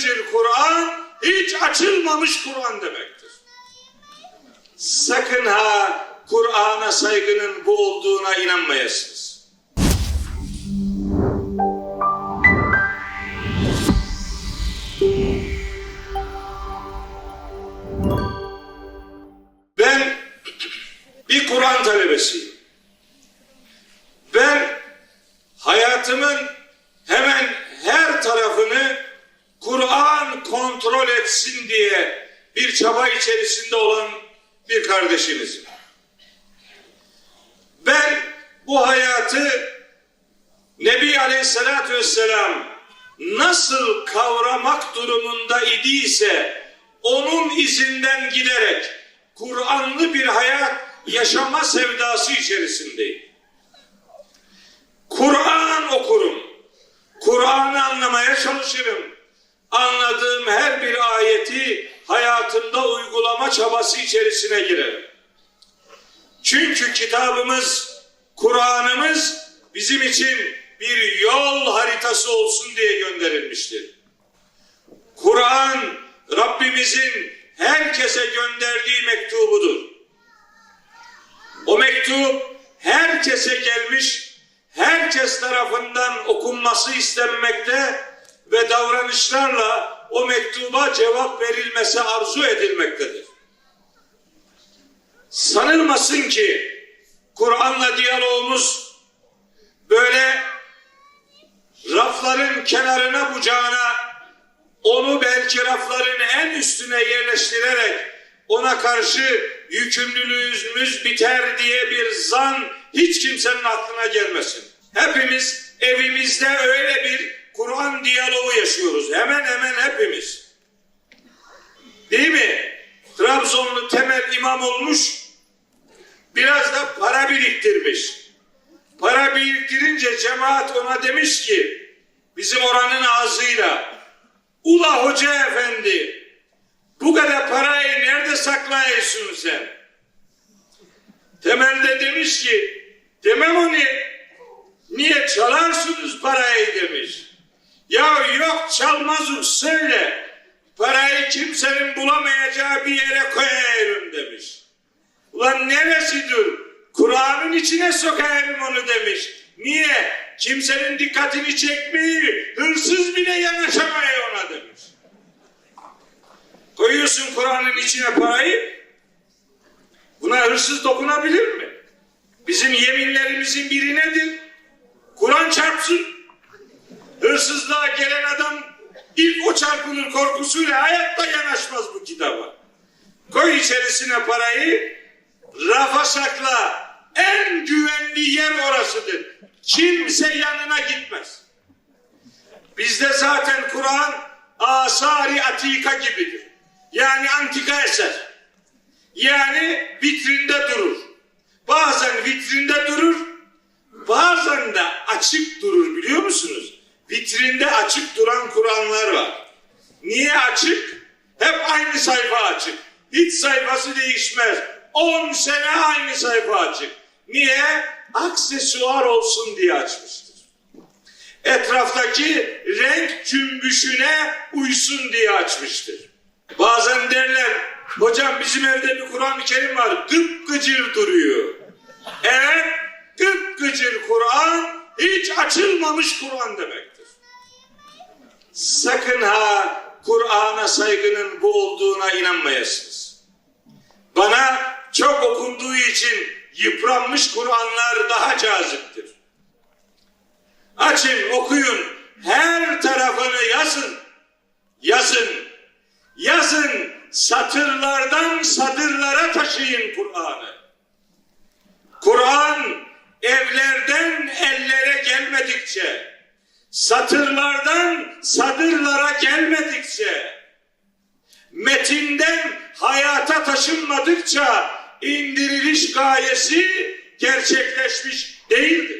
gıcır Kur'an, hiç açılmamış Kur'an demektir. Sakın ha Kur'an'a saygının bu olduğuna inanmayasınız. Ben bir Kur'an talebesiyim. Ben hayatımın hemen her tarafını Kur'an kontrol etsin diye bir çaba içerisinde olan bir kardeşinizim. Ben bu hayatı Nebi Aleyhisselatü Vesselam nasıl kavramak durumunda idiyse onun izinden giderek Kur'anlı bir hayat yaşama sevdası içerisindeyim. Kur'an okurum. Kur'an'ı anlamaya çalışırım. Anladığım her bir ayeti hayatımda uygulama çabası içerisine girerim. Çünkü kitabımız, Kur'an'ımız bizim için bir yol haritası olsun diye gönderilmiştir. Kur'an Rabbimizin herkese gönderdiği mektubudur. O mektup herkese gelmiş, herkes tarafından okunması istenmekte ve davranışlarla o mektuba cevap verilmesi arzu edilmektedir. Sanılmasın ki Kur'an'la diyalogumuz böyle rafların kenarına bucağına onu belki rafların en üstüne yerleştirerek ona karşı yükümlülüğümüz biter diye bir zan hiç kimsenin aklına gelmesin. Hepimiz evimizde öyle bir Kur'an diyaloğu yaşıyoruz. Hemen hemen hepimiz. Değil mi? Trabzonlu temel imam olmuş, biraz da para biriktirmiş. Para biriktirince cemaat ona demiş ki, bizim oranın ağzıyla, Ula Hoca Efendi, bu kadar parayı nerede saklayıyorsun sen? Temelde demiş ki, demem onu, niye çalarsınız parayı demiş. Ya yok çalmazım söyle, parayı kimsenin bulamayacağı bir yere koyarım demiş. Ulan neresidir? Kur'an'ın içine sokayım onu demiş. Niye? Kimsenin dikkatini çekmeyi, hırsız bile yanaşamıyor ona demiş. Koyuyorsun Kur'an'ın içine parayı, buna hırsız dokunabilir mi? Bizim yeminlerimizin biri nedir? Kur'an çarpsın. Çarpılır korkusuyla hayatta yanaşmaz bu kitaba. Koy içerisine parayı, rafa sakla. En güvenli yer orasıdır. Kimse yanına gitmez. Bizde zaten Kur'an asari atika gibidir. Yani antika eser. Yani vitrinde durur. Bazen vitrinde durur, bazen de açık durur biliyor musunuz? Vitrinde açık duran Kur'anlar var. Niye açık? Hep aynı sayfa açık. Hiç sayfası değişmez. 10 sene aynı sayfa açık. Niye? Aksesuar olsun diye açmıştır. Etraftaki renk cümbüşüne uysun diye açmıştır. Bazen derler, hocam bizim evde bir Kur'an-ı Kerim var, gıpgıcır duruyor. Evet, gıpgıcır Kur'an, hiç açılmamış Kur'an demektir. Sakın ha Kur'an'a saygının bu olduğuna inanmayasınız. Bana çok okunduğu için yıpranmış Kur'anlar daha caziptir. Açın, okuyun, her tarafını yazın, yazın, yazın, satırlardan sadırlara taşıyın Kur'an'ı. Kur'an evlerden ellere gelmedikçe, satırlardan sadırlara gelmedikçe, metinden hayata taşınmadıkça indiriliş gayesi gerçekleşmiş değildir.